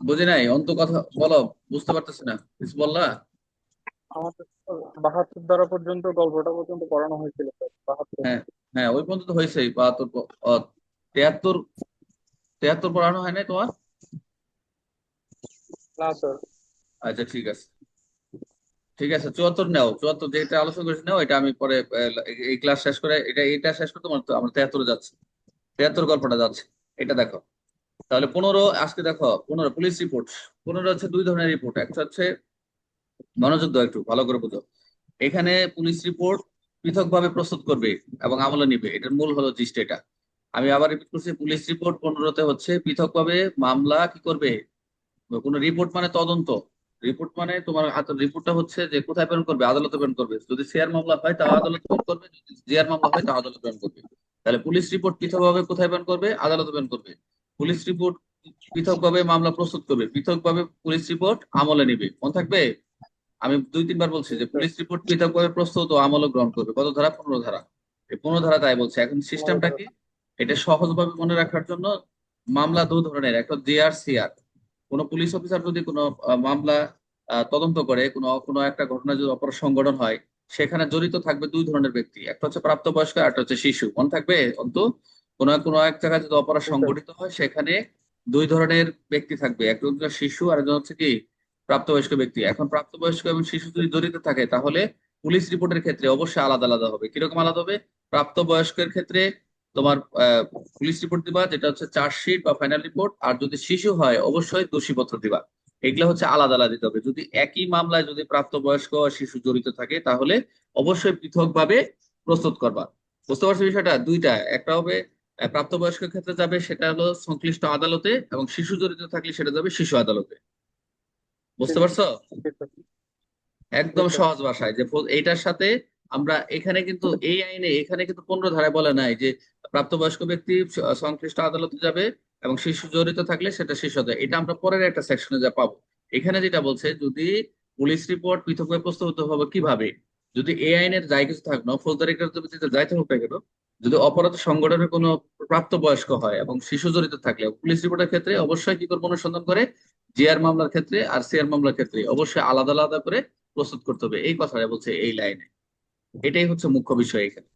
বুঝি নাই অন্ত কথা বলো বুঝতে পারতেছি না কিছু বললা? বাহাত্তর ধারা পর্যন্ত গল্পটা পর্যন্ত পড়ানো হয়েছিল হ্যাঁ হ্যাঁ ওই পর্যন্ত তো হয়েছেই বাহাত্তর তেহাত্তর তেহাত্তর পড়ানো হয় নাই তোমার? না স্যার আচ্ছা ঠিক আছে। ঠিক আছে চুয়াত্তর নাও চুয়াত্তর যেটা আলোচনা করেছি নাও এটা আমি পরে এই ক্লাস শেষ করে এটা এটা শেষ করে তোমার আমরা তেহাত্তরে যাচ্ছি। তেহাত্তর গল্পটা যাচ্ছে। এটা দেখো। তাহলে পনেরো, আজকে দেখো, পনেরো, পুলিশ রিপোর্ট পনেরো হচ্ছে দুই ধরনের রিপোর্ট একটা হচ্ছে মনোযোগ একটু, ভালো করে বুঝো। এখানে পুলিশ রিপোর্ট পৃথকভাবে প্রস্তুত করবে এবং আমলে নিবে। এটার মূল হলো জিনিসটা এটা। আমি আবার রিপিট করছি, পুলিশ রিপোর্ট পনেরোতে হচ্ছে পৃথকভাবে মামলা কি করবে? কোনো রিপোর্ট মানে তদন্ত। রিপোর্ট মানে তোমার রিপোর্টটা হচ্ছে যে কোথায় প্রেরণ করবে? আদালতে প্রেরণ করবে। যদি শেয়ার মামলা হয় তা আদালতে প্রেরণ করবে। যদি জিয়ার মামলা হয় তা আদালতে প্রেরণ করবে। তাহলে পুলিশ রিপোর্ট পৃথকভাবে কোথায় প্রেরণ করবে? আদালতে প্রেরণ করবে। পুলিশ রিপোর্ট পৃথকভাবে মামলা প্রস্তুত করবে। পৃথকভাবে পুলিশ রিপোর্ট আমলে নিবে। মনে থাকবে? আমি দুই তিনবার বলছি যে পুলিশ রিপোর্ট পৃথকভাবে প্রস্তুত ও আমলে গ্রহণ করবে। কত ধারা? পনেরো ধারা। এই পনেরো ধারা তাই বলছে। এখন সিস্টেমটা কি? এটা সহজভাবে মনে রাখার জন্য মামলা দু ধরনের। একটা জিআর সিআর কোন পুলিশ অফিসার যদি কোনো মামলা তদন্ত করে কোনো কোনো একটা ঘটনা যদি অপরাধ সংগঠন হয় সেখানে জড়িত থাকবে দুই ধরনের ব্যক্তি। একটা হচ্ছে প্রাপ্তবয়স্ক আর একটা হচ্ছে শিশু। মনে থাকবে? অন্ত কোনো কোনো এক জায়গায় যদি অপরাধ সংগঠিত হয় সেখানে দুই ধরনের ব্যক্তি থাকবে। একজন শিশু আর একজন হচ্ছে কি? প্রাপ্তবয়স্ক ব্যক্তি। এখন প্রাপ্তবয়স্ক এবং শিশু যদি জড়িত থাকে তাহলে পুলিশ রিপোর্টের ক্ষেত্রে অবশ্যই আলাদা আলাদা হবে। কীরকম আলাদা হবে? প্রাপ্তবয়স্কের ক্ষেত্রে তোমার আহ, পুলিশ রিপোর্ট দিবা যেটা হচ্ছে চার্জশিট বা ফাইনাল রিপোর্ট। আর যদি শিশু হয় অবশ্যই দোষীপত্র দিবা। এগুলো হচ্ছে আলাদা আলাদা দিতে হবে। যদি একই মামলায় যদি প্রাপ্তবয়স্ক শিশু জড়িত থাকে তাহলে অবশ্যই পৃথকভাবে প্রস্তুত করবা। বুঝতে পারছ বিষয়টা? দুইটা। একটা হবে আহ, প্রাপ্তবয়স্কের ক্ষেত্রে যাবে সেটা হলো সংশ্লিষ্ট আদালতে এবং শিশু জড়িত থাকলে সেটা যাবে শিশু আদালতে। বুঝতে পারছ? একদম সহজ ভাষায় যে এইটার সাথে আমরা এখানে কিন্তু এই আইনে এখানে কিন্তু পনেরো ধারায় বলে নাই যে প্রাপ্তবয়স্ক ব্যক্তি সংশ্লিষ্ট আদালতে যাবে এবং শিশু জড়িত থাকলে সেটা শিশু এটা আমরা পরের একটা সেকশনে যা পাবো। এখানে যেটা বলছে, যদি পুলিশ রিপোর্ট পৃথকভাবে প্রস্তুত হবে কীভাবে? যদি এই আইনের যাই কিছু থাক না ফৌজদারি কার্যবিধিতে যাইতে হোক না কেন, যদি অপরাধ সংগঠনের কোনো প্রাপ্তবয়স্ক হয় এবং শিশু জড়িত থাকলে পুলিশ রিপোর্টের ক্ষেত্রে অবশ্যই কি করব? অনুসন্ধান করে জিআর মামলার ক্ষেত্রে আর সিআর মামলার ক্ষেত্রে অবশ্যই আলাদা আলাদা করে প্রস্তুত করতে হবে। এই কথাটা বলছে এই লাইনে। এটাই হচ্ছে মুখ্য বিষয় এখানে।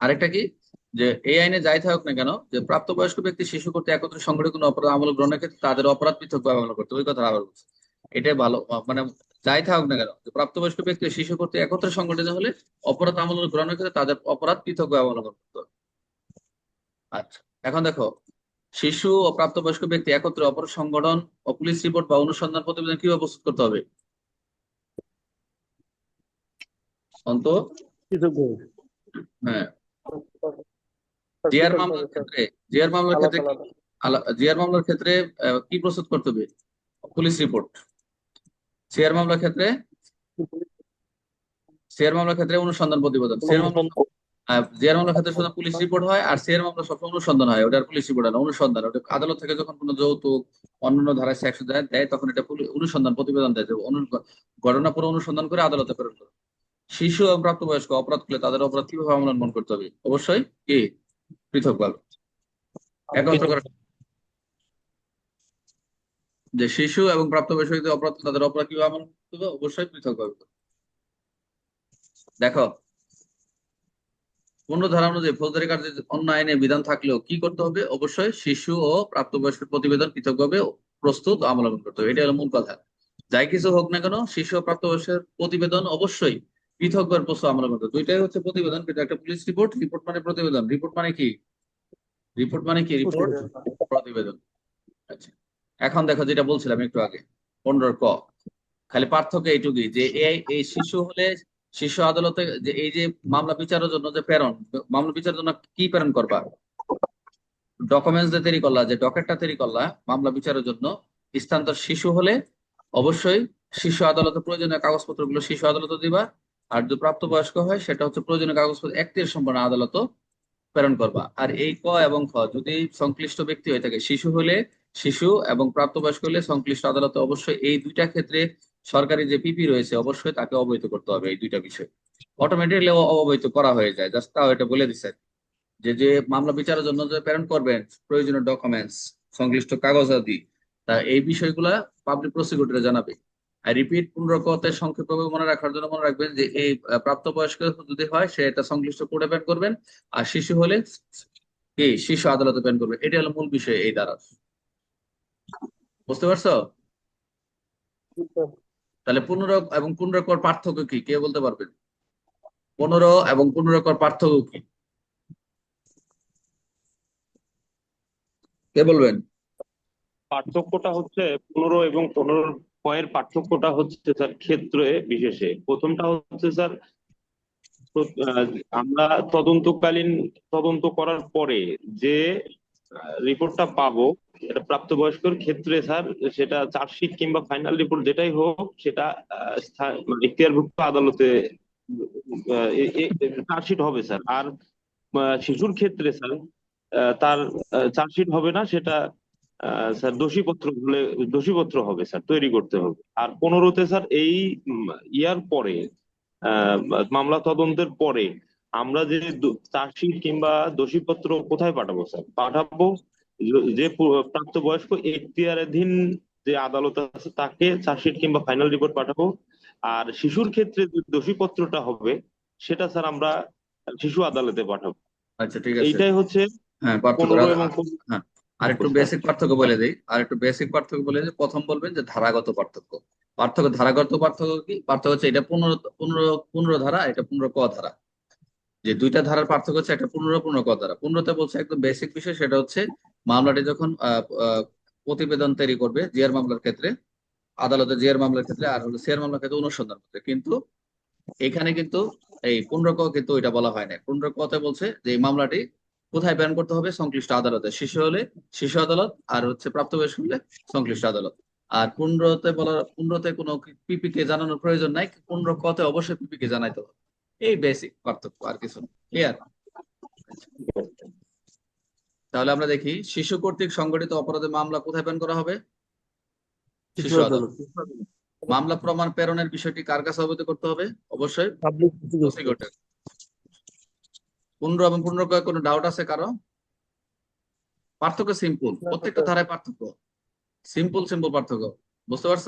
আরেকটা কি? যে এই আইনে যাই থাকুক না কেন যে প্রাপ্তবয়স্ক ব্যক্তি শিশু করতে একত্রে সংগঠিত কোনো অপরাধ আমল গ্রহণের ক্ষেত্রে তাদের অপরাধ পৃথকভাবে আমল করতে ওই কথা আবার বলছে। এটাই ভালো। মানে যাই থাকুক না কেন যে প্রাপ্তবয়স্ক ব্যক্তি শিশু করতে একত্রে সংগঠিত হলে অপরাধ আমল গ্রহণের ক্ষেত্রে তাদের অপরাধ পৃথকভাবে আমল করতে হবে। আচ্ছা এখন দেখো শিশু ও প্রাপ্তবয়স্ক ব্যক্তি একত্রে অপরাধ সংগঠন ও পুলিশ রিপোর্ট বা অনুসন্ধান প্রতিবেদন কীভাবে প্রস্তুত করতে হবে? অন্ত? হ্যাঁ। জিআর মামলার ক্ষেত্রে জিআর মামলার ক্ষেত্রে জিআর মামলার ক্ষেত্রে কি প্রস্তুত করতে হবে? Police report. সিআর মামলার ক্ষেত্রে? সিআর মামলার ক্ষেত্রে অনুসন্ধান প্রতিবেদন। সিআর মামলা জিআর মামলার ক্ষেত্রে শুধু পুলিশ রিপোর্ট হয় আর সিআর মামলা সবসময় অনুসন্ধান হয়। ওটা পুলিশ রিপোর্ট হয় না অনুসন্ধান। ওটা আদালত থেকে যখন কোনো যৌতুক অন্যান্য ধারায় সেকশন দেয় দেয় তখন এটা অনুসন্ধান প্রতিবেদন দেয় ঘটনা পুরো অনুসন্ধান করে আদালতে প্রেরণ করে। শিশু এবং প্রাপ্তবয়স্ক অপরাধ করলে তাদের অপরাধ কীভাবে অবলম্বন করতে হবে? অবশ্যই কি? পৃথকভাবে একত্র করা যে শিশু এবং প্রাপ্তবয়স্ক যদি অপরাধ তাদের অপরাধ কীভাবে আমল করতে হবে? অবশ্যই পৃথকভাবে। দেখো পূর্ণ ধারা অনুযায়ী ফৌজদারি কার্যে অন্য আইনে বিধান থাকলেও কি করতে হবে? অবশ্যই শিশু ও প্রাপ্তবয়স্কের প্রতিবেদন পৃথকভাবে প্রস্তুত অবলম্বন করতে হবে। এটা হলো মূল কথা। যাই কিছু হোক না কেন শিশু ও প্রাপ্তবয়স্কের প্রতিবেদন অবশ্যই পৃথকভাবে প্রস্তুত অবলম্বন করতে দুইটাই হচ্ছে প্রতিবেদন কিন্তু একটা পুলিশ রিপোর্ট রিপোর্ট মানে প্রতিবেদন। রিপোর্ট মানে কি? রিপোর্ট মানে কি? রিপোর্ট প্রতিবেদন। আচ্ছা। এখন দেখো যেটা বলছিলাম একটু আগে পনেরো ক। খালি পার্থক্য এইটুকুই যে এই এই শিশু হলে শিশু আদালতে যে এই যে মামলা বিচারের জন্য যে প্রেরণ মামলা বিচারের জন্য কি প্রেরণ করবা? ডকুমেন্টস যে তৈরি করলা যে ডকেটটা তৈরি করলা মামলা বিচারের জন্য স্থানান্তর শিশু হলে অবশ্যই শিশু আদালতে প্রয়োজনীয় কাগজপত্রগুলো শিশু আদালতে দিবা। আর যদি প্রাপ্তবয়স্ক হয়, সেটা হচ্ছে প্রয়োজনীয় কাগজপত্র, একটির সম্পন্ন আদালত প্রেরণ করবা। আর এই ক এবং খ, যদি সংশ্লিষ্ট ব্যক্তি হয়ে থাকে, শিশু হলে শিশু এবং প্রাপ্তবয়স্ক হলে সংশ্লিষ্ট আদালতে অবশ্যই এই দুইটা ক্ষেত্রে সরকারি যে পিপি রয়েছে, অবশ্যই তাকে অবহিত করতে হবে এই দুইটা বিষয়। অটোমেটিকলি অবহিত করা হয়ে যায়। জাস্ট তাও এটা বলে দিচ্ছে যে যে মামলা বিচারের জন্য যে প্রেরণ করবেন, প্রয়োজনীয় ডকুমেন্টস সংশ্লিষ্ট কাগজাদি তা এই বিষয়গুলা পাবলিক প্রসিকিউটরে জানাবে। রিপিট পুনরকতে সংক্ষেপভাবে মনে রাখার জন্য মনে রাখবেন যে এই প্রাপ্তবয়স্ক যদি হয়, সে এটা সংশ্লিষ্ট কোর্টে প্যান করবেন। আর শিশু হলে কি? শিশু আদালতে প্যান করবে। এটা হলো মূল বিষয় এই দ্বারা। বুঝতে পারছ? তাহলে পুনরক এবং পুনরকর পার্থক্য কি? কে বলতে পারবেন পনেরো এবং পুনরকর পার্থক্য কি? কে বলবেন? পার্থক্যটা হচ্ছে পনেরো এবং পনেরো কয়ের পার্থক্যটা হচ্ছে স্যার ক্ষেত্রে বিশেষে। প্রথমটা হচ্ছে স্যার, আমরা তদন্তকালীন, তদন্ত করার পরে যে রিপোর্টটা পাবো এটা প্রাপ্তবয়স্কর ক্ষেত্রে স্যার, সেটা চার্জশিট কিংবা ফাইনাল রিপোর্ট যেটাই হোক, সেটা স্থা- মানে আদালতে চার্জশিট হবে স্যার। আর শিশুর ক্ষেত্রে স্যার তার চার্জশিট হবে না, সেটা স্যার দোষীপত্র হলে দোষীপত্র হবে স্যার তৈরি করতে হবে। আর পনেরোতে স্যার এই ইয়ার পরে মামলা তদন্তের পরে আমরা যে চার্জশিট কিংবা দোষীপত্র কোথায় পাঠাবো স্যার? পাঠাবো যে- প্রাপ্তবয়স্ক এখতিয়ারাধীন যে আদালত আছে তাকে চার্জশিট কিংবা ফাইনাল রিপোর্ট পাঠাবো। আর শিশুর ক্ষেত্রে যে দোষীপত্রটা হবে সেটা স্যার আমরা শিশু আদালতে পাঠাবো। আচ্ছা ঠিক আছে। এইটাই হচ্ছে হ্যাঁ। আর একটু বেসিক পার্থক্য বলে দেই। আর একটু বেসিক পার্থক্য বলে যে প্রথম বলবেন যে ধারাগত পার্থক্য। পার্থক্য ধারাগত পার্থক্য কি? পার্থক্য হচ্ছে এটা পনেরো পনেরো পনেরো ধারা এটা পনেরো ক ধারা। যে দুইটা ধারার পার্থক্য হচ্ছে একটা পনেরো পনেরো ক ধারা। পনেরোতে বলছে একদম বেসিক বিষয় সেটা হচ্ছে মামলাটি যখন প্রতিবেদন তৈরি করবে জিয়ার মামলার ক্ষেত্রে আদালতে জিয়ার মামলার ক্ষেত্রে আর হলো সিয়ার মামলার ক্ষেত্রে অনুসন্ধান করতে। কিন্তু এখানে কিন্তু এই পনেরো ক কিন্তু এটা বলা হয় না পনেরো কতে বলছে যে এই মামলাটি কোথায় প্রেরণ করতে হবে? সংশ্লিষ্ট আদালতে। শিশু হলে শিশু আদালত আর হচ্ছে প্রাপ্তবয়স্ক হলে সংশ্লিষ্ট আদালত। আর পনেরোতে বলা পুনরতে কোনো পিপি কে জানানোর প্রয়োজন নাই। পুনর কতে অবশ্যই পিপি কে জানাইতে হবে। এই বেসিক পার্থক্য আর কিছু ক্লিয়ার তাহলে আমরা দেখি শিশু কর্তৃক সংগঠিত অপরাধের মামলা কোথায় প্রেরণ করা হবে? শিশু আদালত। মামলা প্রমাণ প্রেরণের বিষয়টি কার কাছে অবহিত করতে হবে? অবশ্যই পনেরো এবং পনেরো কয়েক কোনো ডাউট আছে কারও? পার্থক্য সিম্পল প্রত্যেকটা ধারায় পার্থক্য। সিম্পল সিম্পল পার্থক্য। বুঝতে পারছ?